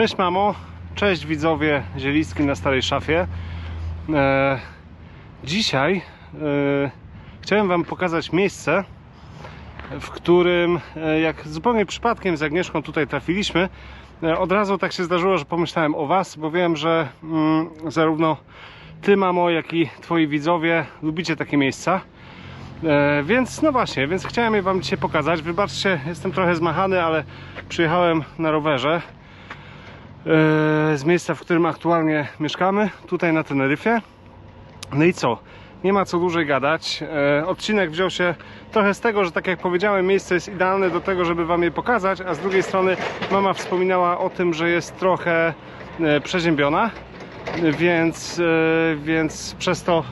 Cześć mamo, cześć widzowie Zieliski na Starej Szafie. E, dzisiaj e, chciałem Wam pokazać miejsce, w którym e, jak zupełnie przypadkiem z Agnieszką tutaj trafiliśmy, e, od razu tak się zdarzyło, że pomyślałem o Was, bo wiem, że mm, zarówno Ty mamo, jak i Twoi widzowie lubicie takie miejsca. E, więc no właśnie, więc chciałem je Wam dzisiaj pokazać. Wybaczcie, jestem trochę zmachany, ale przyjechałem na rowerze z miejsca, w którym aktualnie mieszkamy, tutaj na Teneryfie. No i co? Nie ma co dłużej gadać. E, odcinek wziął się trochę z tego, że tak jak powiedziałem, miejsce jest idealne do tego, żeby Wam je pokazać, a z drugiej strony mama wspominała o tym, że jest trochę e, przeziębiona, więc, e, więc przez to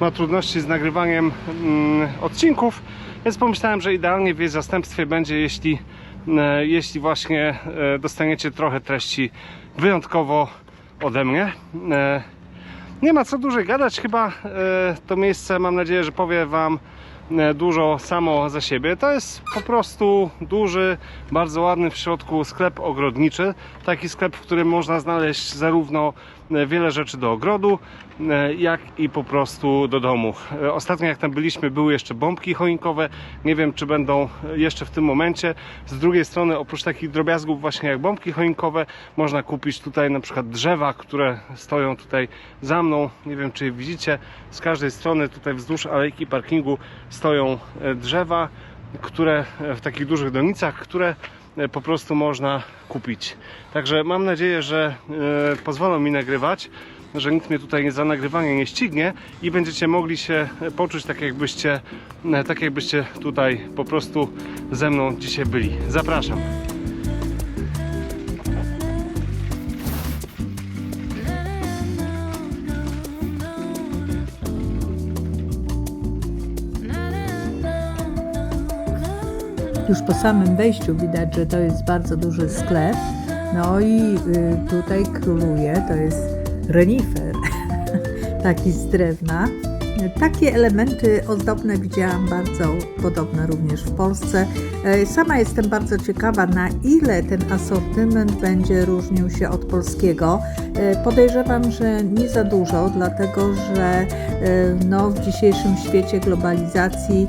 ma trudności z nagrywaniem mm, odcinków, więc pomyślałem, że idealnie w jej zastępstwie będzie, jeśli, e, jeśli właśnie e, dostaniecie trochę treści wyjątkowo ode mnie. E, nie ma co dłużej gadać, chyba e, to miejsce mam nadzieję, że powie Wam e, dużo samo za siebie. To jest po prostu duży, bardzo ładny w środku sklep ogrodniczy. Taki sklep, w którym można znaleźć zarówno e, wiele rzeczy do ogrodu, e, jak i po prostu do domu. E, Ostatnio jak tam byliśmy, były jeszcze bombki choinkowe. Nie wiem, czy będą jeszcze w tym momencie. Z drugiej strony, oprócz takich drobiazgów właśnie jak bombki choinkowe, można kupić tutaj na przykład drzewa, które stoją tutaj za mną. Nie wiem, czy je widzicie. Z każdej strony tutaj wzdłuż alejki parkingu stoją e, drzewa, które e, w takich dużych donicach, które e, po prostu można kupić. Także mam nadzieję, że e, pozwolą mi nagrywać, że nikt mnie tutaj za nagrywanie nie ścignie i będziecie mogli się e, poczuć tak jakbyście, e, tak jakbyście tutaj po prostu ze mną dzisiaj byli. Zapraszam. Już po samym wejściu widać, że to jest bardzo duży sklep. No i y, tutaj króluje, to jest renifer, taki z drewna. Takie elementy ozdobne widziałam bardzo podobne również w Polsce. E, Sama jestem bardzo ciekawa, na ile ten asortyment będzie różnił się od polskiego. E, Podejrzewam, że nie za dużo, dlatego że e, no, w dzisiejszym świecie globalizacji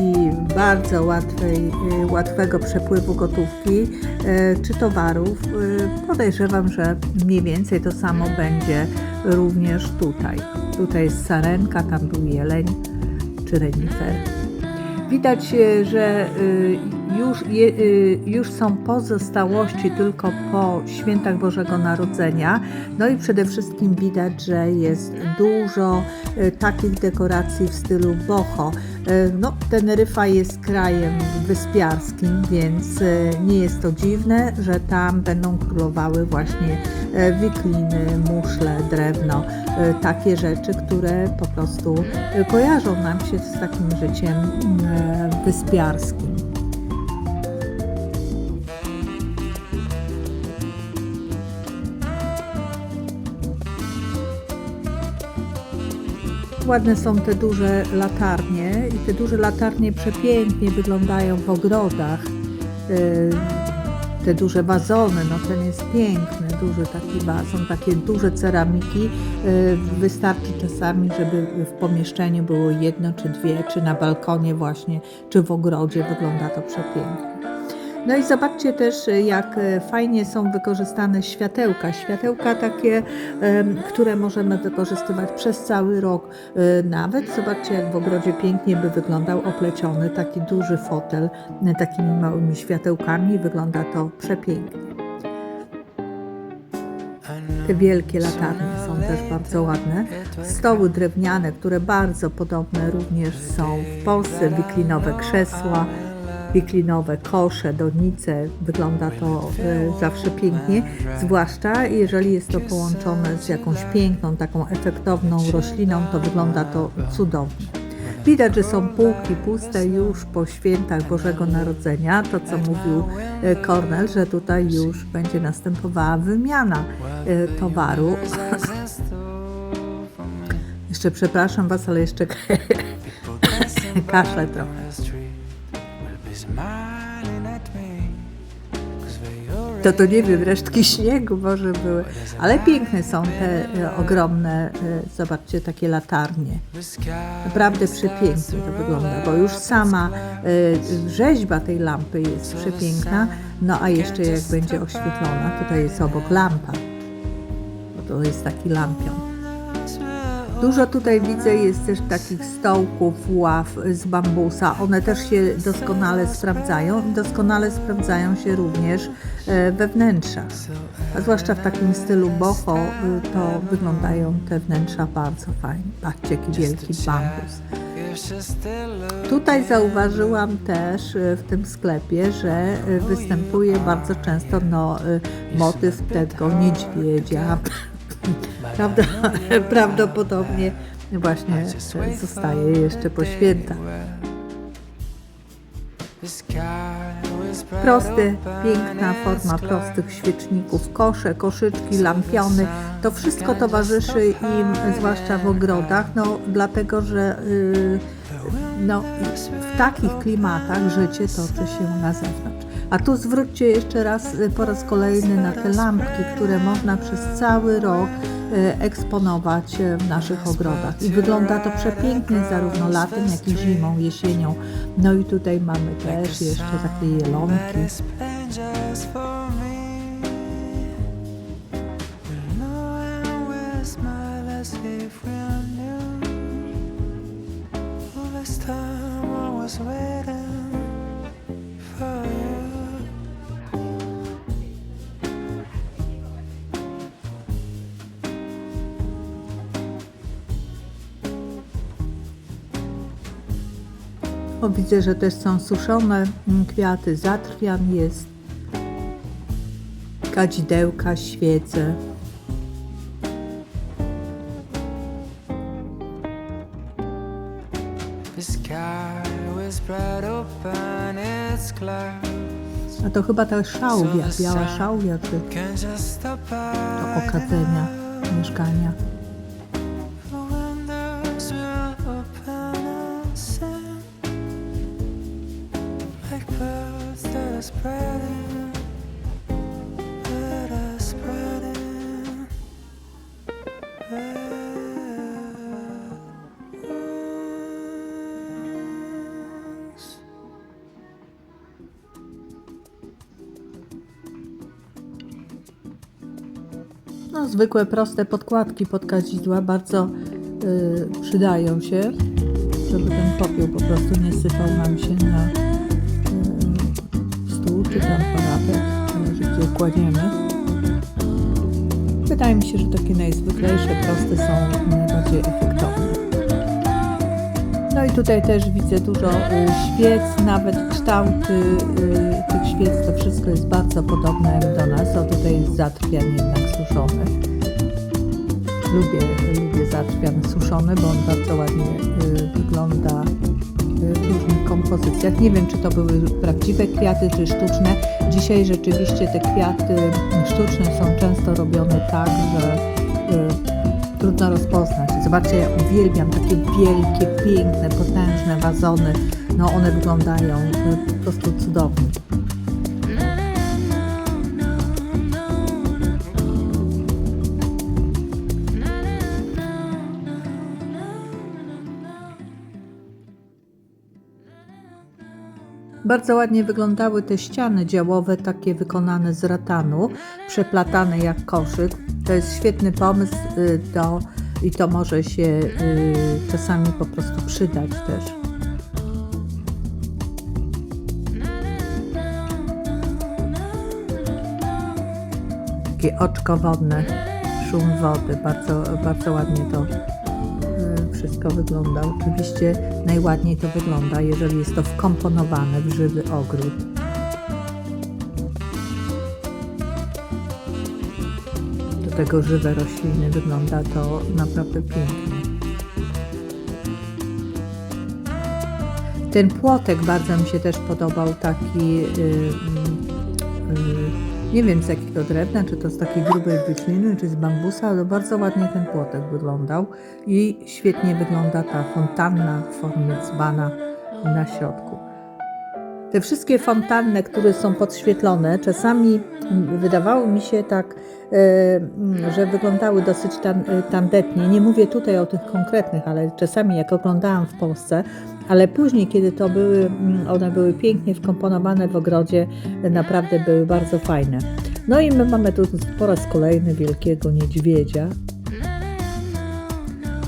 i bardzo łatwej, łatwego przepływu gotówki czy towarów, podejrzewam, że mniej więcej to samo będzie również tutaj. Tutaj jest sarenka, tam był jeleń czy renifer. Widać, e, że y, już, y, już są pozostałości tylko po świętach Bożego Narodzenia. No i przede wszystkim widać, że jest dużo takich dekoracji w stylu boho. Y, No, Teneryfa jest krajem wyspiarskim, więc y, nie jest to dziwne, że tam będą królowały właśnie e, wikliny, muszle, drewno, e, takie rzeczy, które po prostu e, kojarzą nam się z takim życiem e, wyspiarskim. Ładne są te duże latarnie i te duże latarnie przepięknie wyglądają w ogrodach. Yy, Te duże wazony, no ten jest piękny, duży taki wazon, takie duże ceramiki. Yy, Wystarczy czasami, żeby w pomieszczeniu było jedno czy dwie, czy na balkonie właśnie, czy w ogrodzie. Wygląda to przepięknie. No i zobaczcie też, jak e, fajnie są wykorzystane światełka. Światełka takie, które możemy wykorzystywać przez cały rok. E, Nawet zobaczcie, jak w ogrodzie pięknie by wyglądał opleciony taki duży fotel takimi małymi światełkami. Wygląda to przepięknie. Te wielkie latarnie są też bardzo ładne. Stoły drewniane, które bardzo podobne również są w Polsce. Wiklinowe krzesła, wiklinowe kosze, donice. Wygląda to e, zawsze pięknie, zwłaszcza jeżeli jest to połączone z jakąś piękną, taką efektowną rośliną, to wygląda to cudownie. Widać, że są półki puste już po świętach Bożego Narodzenia. To, co mówił e, Kornel, że tutaj już będzie następowała wymiana e, towaru. Jeszcze przepraszam Was, ale jeszcze kaszle trochę. To to nie wiem, resztki śniegu może były. Ale piękne są te e, ogromne, e, zobaczcie, takie latarnie. Naprawdę przepięknie to wygląda, bo już sama e, rzeźba tej lampy jest przepiękna, no a jeszcze jak będzie oświetlona, tutaj jest obok lampa, bo to jest taki lampion. Dużo tutaj widzę jest też takich stołków, ław z bambusa. One też się doskonale sprawdzają i doskonale sprawdzają się również e, we wnętrzach. A zwłaszcza w takim stylu boho y, to wyglądają te wnętrza bardzo fajnie. Patrzcie, jaki wielki bambus. Tutaj zauważyłam też y, w tym sklepie, że występuje bardzo często no, motyw tego niedźwiedzia. Prawda, prawdopodobnie właśnie zostaje jeszcze po świętach. Proste, piękna forma prostych świeczników, kosze, koszyczki, lampiony, to wszystko towarzyszy im, zwłaszcza w ogrodach, no dlatego, że y, no, w takich klimatach życie toczy się na zewnątrz. A tu zwróćcie jeszcze raz y, po raz kolejny na te lampki, które można przez cały rok eksponować y, w naszych ogrodach. I wygląda to przepięknie zarówno latem, jak i zimą, jesienią. No i tutaj mamy też jeszcze takie jelonki. O, widzę, że też są suszone mm, kwiaty, zatrwian jest, kadzidełka, świece. A to chyba ta szałwia, biała szałwia, czy do okadzenia mieszkania. Zwykłe, proste podkładki pod kadzidła bardzo y, przydają się, żeby ten popiół po prostu nie sypał nam się na y, stół czy tam zależy gdzie kładziemy. Wydaje mi się, że takie najzwyklejsze, proste są najbardziej efektowne. No i tutaj też widzę dużo y, świec, nawet kształty y, tych świec, to wszystko jest bardzo podobne jak do nas. O, tutaj jest zatrwian jednak suszony. Lubię, lubię zatrwian suszony, bo on bardzo ładnie y, wygląda w różnych kompozycjach. Nie wiem, czy to były prawdziwe kwiaty, czy sztuczne. Dzisiaj rzeczywiście te kwiaty sztuczne są często robione tak, że trudno rozpoznać. Zobaczcie, ja uwielbiam takie wielkie, piękne, potężne wazony. No one wyglądają y, po prostu cudownie. Bardzo ładnie wyglądały te ściany działowe, takie wykonane z ratanu, przeplatane jak koszyk. To jest świetny pomysł y, do, i to może się y, czasami po prostu przydać też. Takie oczko wodne, szum wody, bardzo, bardzo ładnie to y, wszystko wygląda. Oczywiście najładniej to wygląda, jeżeli jest to wkomponowane w żywy ogród. Do tego żywe rośliny wygląda to naprawdę pięknie. Ten płotek bardzo mi się też podobał, taki, y, y, y, nie wiem z jakiego drewna, czy to z takiej grubej byciny, czy z bambusa, ale bardzo ładnie ten płotek wyglądał i świetnie wygląda ta fontanna w formie dzbana na środku. Te wszystkie fontanny, które są podświetlone, czasami wydawało mi się tak, e, że wyglądały dosyć e, tandetnie. Nie mówię tutaj o tych konkretnych, ale czasami jak oglądałam w Polsce, ale później, kiedy to były, mm, one były pięknie wkomponowane w ogrodzie, naprawdę były bardzo fajne. No i my mamy tu po raz kolejny wielkiego niedźwiedzia.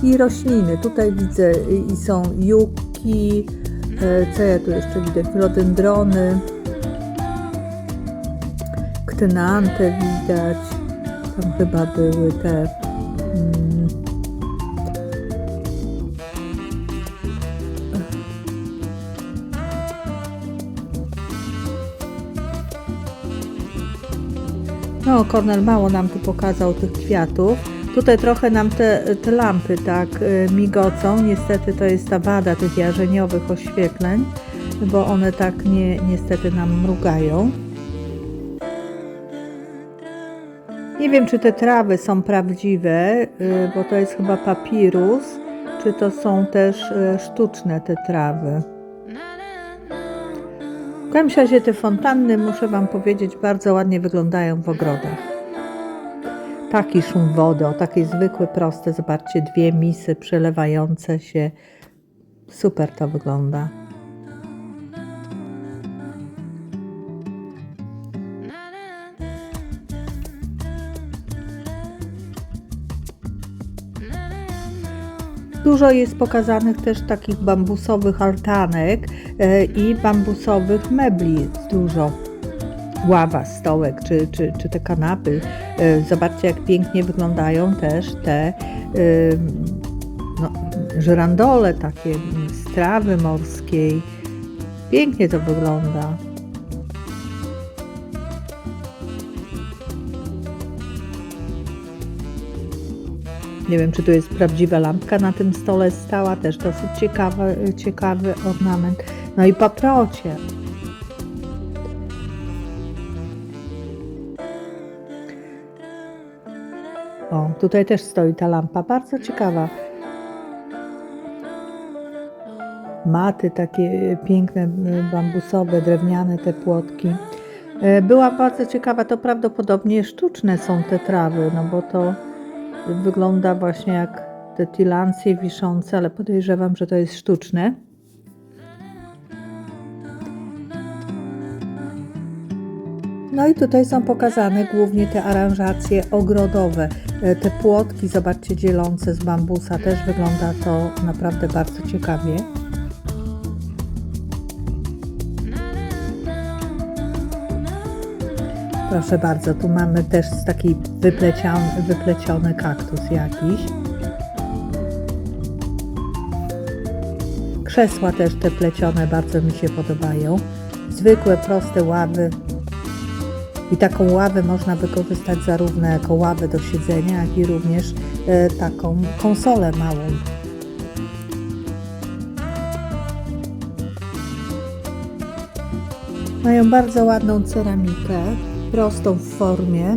I rośliny. Tutaj widzę i- są juki, e, co ja tu jeszcze widzę? Filodendrony, ktynantę widać. Tam chyba były te. No, Kornel mało nam tu pokazał tych kwiatów. Tutaj trochę nam te, te lampy tak y, migocą. Niestety to jest ta wada tych jarzeniowych oświetleń, bo one tak nie, niestety nam mrugają. Nie wiem, czy te trawy są prawdziwe, y, bo to jest chyba papirus, czy to są też y, sztuczne te trawy. W każdym razie te fontanny, muszę Wam powiedzieć, bardzo ładnie wyglądają w ogrodach. Taki szum wody, o takie zwykłe, proste, zobaczcie, dwie misy przelewające się. Super to wygląda. Dużo jest pokazanych też takich bambusowych altanek e, i bambusowych mebli dużo. Ława, stołek czy, czy, czy te kanapy. E, Zobaczcie, jak pięknie wyglądają też te e, no, żyrandole, takie z trawy morskiej. Pięknie to wygląda. Nie wiem, czy to jest prawdziwa lampka na tym stole stała, też dosyć ciekawy, ciekawy ornament. No i paprocie. O, tutaj też stoi ta lampa, bardzo ciekawa. Maty takie piękne, bambusowe, drewniane te płotki. E, Była bardzo ciekawa, to prawdopodobnie sztuczne są te trawy, no bo to wygląda właśnie jak te tilancje wiszące, ale podejrzewam, że to jest sztuczne. No i tutaj są pokazane głównie te aranżacje ogrodowe. E, Te płotki, zobaczcie, dzielące z bambusa, też wygląda to naprawdę bardzo ciekawie. Proszę bardzo, tu mamy też taki wypleciony, wypleciony kaktus jakiś. Krzesła też te plecione bardzo mi się podobają. Zwykłe, proste ławy. I taką ławę można wykorzystać zarówno jako ławę do siedzenia, jak i również e, taką konsolę małą. Mają bardzo ładną ceramikę, prostą w formie.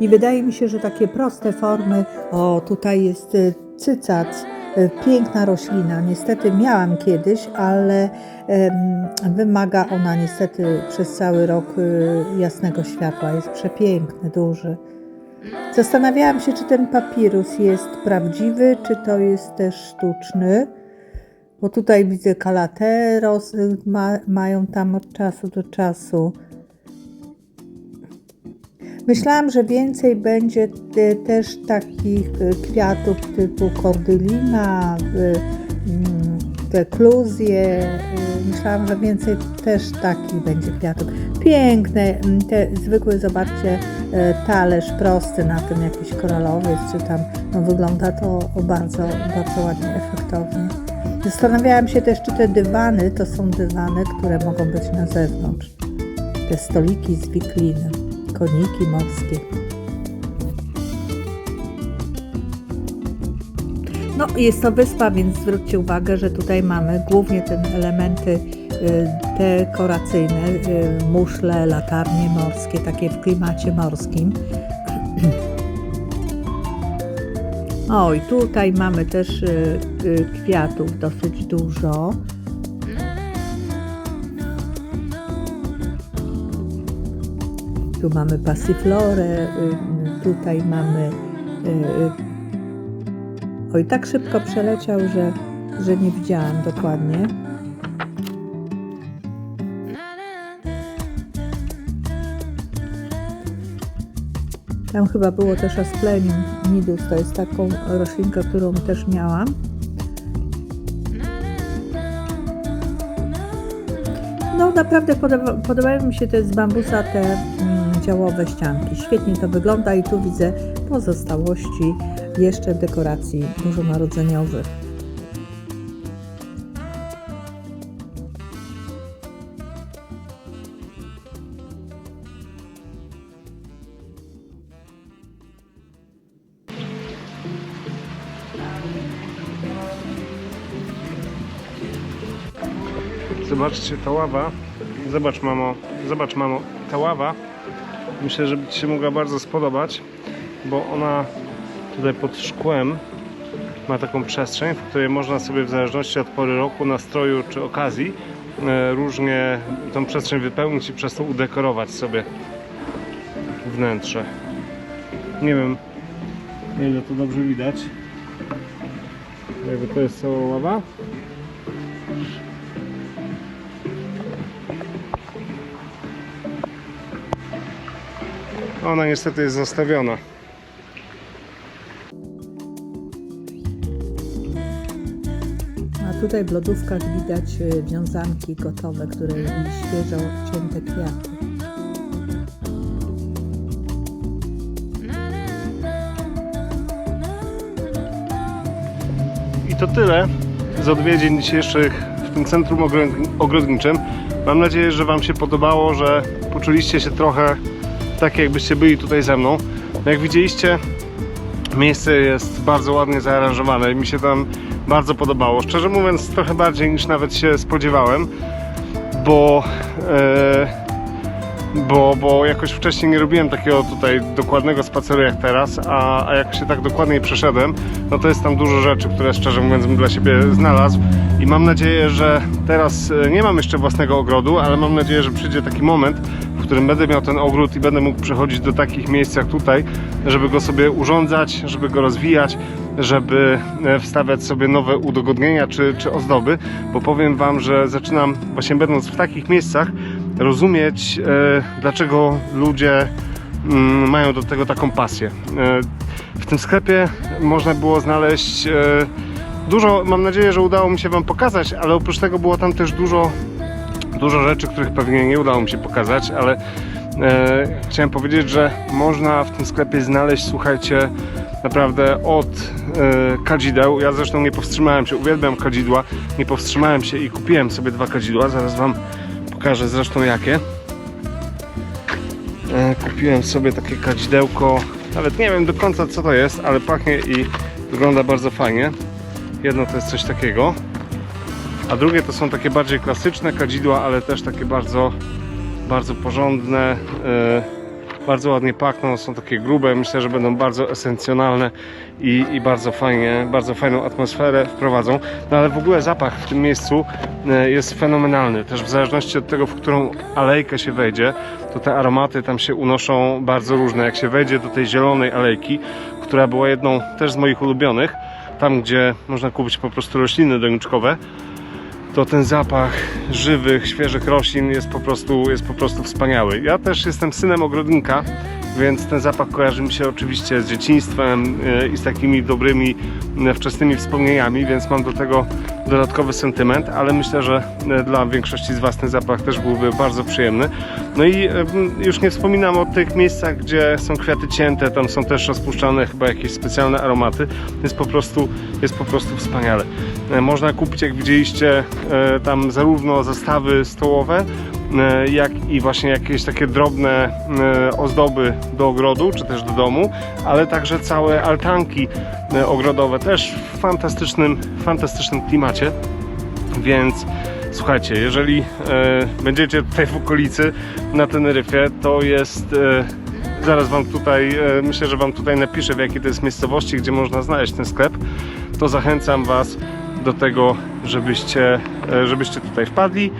I wydaje mi się, że takie proste formy, o tutaj jest y, cycac, y, piękna roślina. Niestety miałam kiedyś, ale wymaga ona niestety przez cały rok y, jasnego światła. Jest przepiękny, duży. Zastanawiałam się, czy ten papirus jest prawdziwy, czy to jest też sztuczny. Bo tutaj widzę kalateros, ma, mają tam od czasu do czasu. Myślałam, że więcej będzie te, też takich y, kwiatów typu kordylina, y, mm, y, Myślałam, że więcej też takich będzie kwiatów. Piękne, te zwykłe, zobaczcie, y, talerz prosty na tym jakiś koralowiec, czy tam, no wygląda to bardzo, bardzo ładnie, efektownie. Zastanawiałam się też, czy te dywany to są dywany, które mogą być na zewnątrz. Te stoliki z wikliny, koniki morskie. No, jest to wyspa, więc zwróćcie uwagę, że tutaj mamy głównie te elementy y, dekoracyjne, y, muszle, latarnie morskie, takie w klimacie morskim. O, i tutaj mamy też y, kwiatów dosyć dużo. Tu mamy passiflorę, y, tutaj mamy. y, y, Oj, tak szybko przeleciał, że, że nie widziałam dokładnie. Tam chyba było też Asplenium nidus, to jest taką roślinkę, którą też miałam. No naprawdę podoba, podobają mi się te z bambusa te działowe ścianki. Świetnie to wygląda i tu widzę pozostałości jeszcze dekoracji bożonarodzeniowych. Zobaczcie, ta ława. Zobacz, mamo. Zobacz, mamo. Ta ława myślę, że Ci się mogła bardzo spodobać, bo ona tutaj pod szkłem ma taką przestrzeń, w której można sobie w zależności od pory roku, nastroju czy okazji e, różnie tą przestrzeń wypełnić i przez to udekorować sobie wnętrze. Nie wiem, ile to dobrze widać. Jakby to jest cała ława. Ona niestety jest zostawiona. A tutaj w lodówkach widać y, wiązanki gotowe, które świeżo cięte kwiaty. I to tyle z odwiedzin dzisiejszych w tym centrum ogro- ogrodniczym. Mam nadzieję, że Wam się podobało, że poczuliście się trochę tak, jakbyście byli tutaj ze mną. Jak widzieliście, miejsce jest bardzo ładnie zaaranżowane i mi się tam bardzo podobało. Szczerze mówiąc, trochę bardziej niż nawet się spodziewałem, bo. E, bo, bo jakoś wcześniej nie robiłem takiego tutaj dokładnego spaceru jak teraz, a, a jak się tak dokładniej przeszedłem, no to jest tam dużo rzeczy, które szczerze mówiąc bym dla siebie znalazł i mam nadzieję, że teraz e, nie mam jeszcze własnego ogrodu, ale mam nadzieję, że przyjdzie taki moment, którym będę miał ten ogród i będę mógł przychodzić do takich miejsc jak tutaj, żeby go sobie urządzać, żeby go rozwijać, żeby e, wstawiać sobie nowe udogodnienia czy, czy ozdoby, bo powiem Wam, że zaczynam właśnie będąc w takich miejscach rozumieć, e, dlaczego ludzie mm, mają do tego taką pasję. E, w tym sklepie można było znaleźć e, dużo, mam nadzieję, że udało mi się Wam pokazać, ale oprócz tego było tam też dużo, dużo rzeczy, których pewnie nie udało mi się pokazać, ale e, chciałem powiedzieć, że można w tym sklepie znaleźć, słuchajcie, naprawdę od e, kadzideł. Ja zresztą nie powstrzymałem się, uwielbiam kadzidła, nie powstrzymałem się i kupiłem sobie dwa kadzidła. Zaraz Wam pokażę zresztą jakie. E, kupiłem sobie takie kadzidełko, nawet nie wiem do końca co to jest, ale pachnie i wygląda bardzo fajnie. Jedno to jest coś takiego, a drugie to są takie bardziej klasyczne kadzidła, ale też takie bardzo, bardzo porządne. e, bardzo ładnie pachną, są takie grube, myślę, że będą bardzo esencjonalne i, i bardzo fajnie, bardzo fajną atmosferę wprowadzą. No ale w ogóle zapach w tym miejscu e, jest fenomenalny. Też w zależności od tego, w którą alejkę się wejdzie, to te aromaty tam się unoszą bardzo różne. Jak się wejdzie do tej zielonej alejki, która była jedną też z moich ulubionych, tam gdzie można kupić po prostu rośliny doniczkowe, to ten zapach żywych, świeżych roślin jest po prostu, jest po prostu wspaniały. Ja też jestem synem ogrodnika, więc ten zapach kojarzy mi się oczywiście z dzieciństwem e, i z takimi dobrymi, e, wczesnymi wspomnieniami, więc mam do tego dodatkowy sentyment, ale myślę, że e, dla większości z Was ten zapach też byłby bardzo przyjemny. No i już nie wspominam o tych miejscach, gdzie są kwiaty cięte, tam są też rozpuszczane chyba jakieś specjalne aromaty. Jest po prostu, jest po prostu wspaniale. Można kupić, jak widzieliście, tam zarówno zestawy stołowe, jak i właśnie jakieś takie drobne e, ozdoby do ogrodu, czy też do domu, ale także całe altanki e, ogrodowe też w fantastycznym, fantastycznym klimacie. Więc słuchajcie, jeżeli e, będziecie tutaj w okolicy na Teneryfie, to jest. E, zaraz wam tutaj, e, myślę, że wam tutaj napiszę w jakiej to jest miejscowości, gdzie można znaleźć ten sklep. To zachęcam was do tego, żebyście, e, żebyście tutaj wpadli.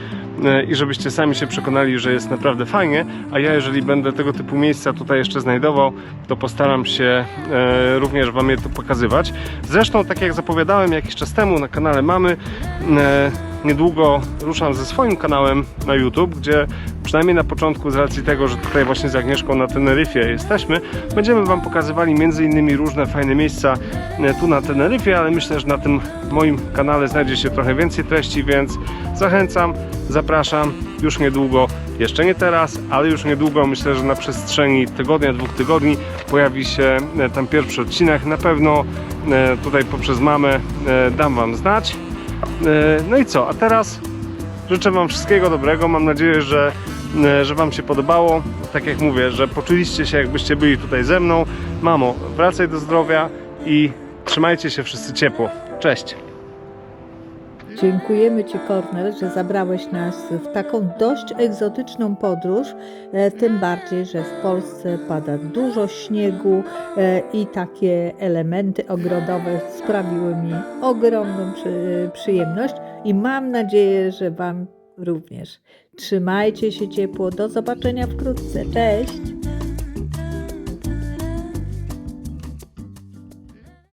E, i żebyście sami się przekonali, że jest naprawdę fajnie, a ja jeżeli będę tego typu miejsca tutaj jeszcze znajdował, to postaram się e, również Wam je tu pokazywać. Zresztą, tak jak zapowiadałem jakiś czas temu na kanale Mamy, e, niedługo ruszam ze swoim kanałem na YouTube, gdzie przynajmniej na początku z racji tego, że tutaj właśnie z Agnieszką na Teneryfie jesteśmy, będziemy Wam pokazywali innymi różne fajne miejsca e, tu na Teneryfie, ale myślę, że na tym moim kanale znajdzie się trochę więcej treści, więc zachęcam, zapraszam już niedługo, jeszcze nie teraz, ale już niedługo, myślę, że na przestrzeni tygodnia, dwóch tygodni pojawi się e, tam pierwszy odcinek. Na pewno e, tutaj poprzez mamę dam Wam znać. No i co? A teraz życzę Wam wszystkiego dobrego. Mam nadzieję, że, że Wam się podobało. Tak jak mówię, że poczuliście się, jakbyście byli tutaj ze mną. Mamo, wracaj do zdrowia i trzymajcie się wszyscy ciepło. Cześć! Dziękujemy Ci, Kornel, że zabrałeś nas w taką dość egzotyczną podróż, e, tym bardziej, że w Polsce pada dużo śniegu e, i takie elementy ogrodowe sprawiły mi ogromną przy, przyjemność i mam nadzieję, że Wam również. Trzymajcie się ciepło, do zobaczenia wkrótce, cześć!